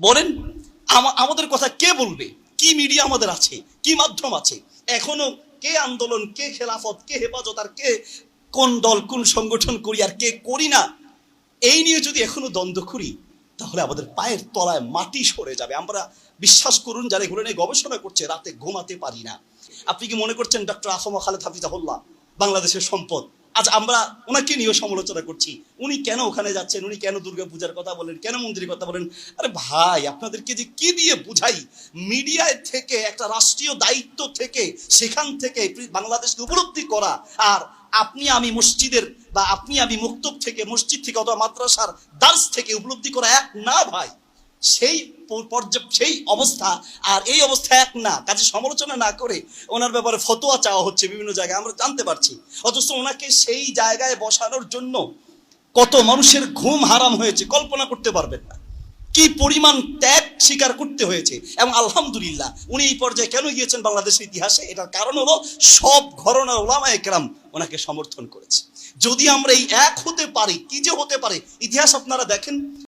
বলেন আমাদের কথা কে বলবে? কি মিডিয়া আমাদের আছে? কি মাধ্যম আছে? এখনও কে আন্দোলন, কে খেলাফত, কে হেফাজত আর কে কোন দল, কোন সংগঠন করি আর কে করি না, এই নিয়ে যদি এখনও দ্বন্দ্ব করি, তাহলে আমাদের পায়ের তলায় মাটি সরে যাবে। আমরা বিশ্বাস করুন, যারা এগুলো নিয়ে গবেষণা করছে, রাতে ঘুমাতে পারি না। আপনি কি মনে করছেন ডক্টর আফমা খালেদ হাফিজাহুল্লাহ বাংলাদেশের সম্পদ? আজ আমরা ওনাকে নিয়েও সমালোচনা করছি। উনি কেন ওখানে যাচ্ছেন? উনি কেন দুর্গা পূজার কথা বলেন? কেন মন্দিরের কথা বলেন? আরে ভাই, আপনাদেরকে যে কি দিয়ে বুঝাই? মিডিয়ায় থেকে, একটা রাষ্ট্রীয় দায়িত্ব থেকে, সেখান থেকে বাংলাদেশকে উপলব্ধি করা। আর আপনি আমি মসজিদের বা আপনি আমি মুক্তব থেকে, মসজিদ থেকে অথবা মাদ্রাসার দার্স থেকে উপলব্ধি করা এক না ভাই। সেই সেই অবস্থা। আর এই অবস্থা এক না, কাজে সমালোচনা না করে ওনার ব্যাপারে ফতোয়া চাওয়া হচ্ছে বিভিন্ন জায়গায়, আমরা জানতে পারছি। অথচ ওনাকে সেই জায়গায় বসানোর জন্য কত মানুষের ঘুম হারাম হয়েছে, কল্পনা করতে পারবেন না। কি পরিমাণ ত্যাগ স্বীকার করতে হয়েছে। এবং আলহামদুলিল্লাহ, উনি এই পর্যায়ে কেন গিয়েছেন বাংলাদেশের ইতিহাসে? এটার কারণ হলো সব ঘরনার ওলামা একরাম ওনাকে সমর্থন করেছে। যদি আমরা এই এক হতে পারি, কি যে হতে পারে, ইতিহাস আপনারা দেখেন।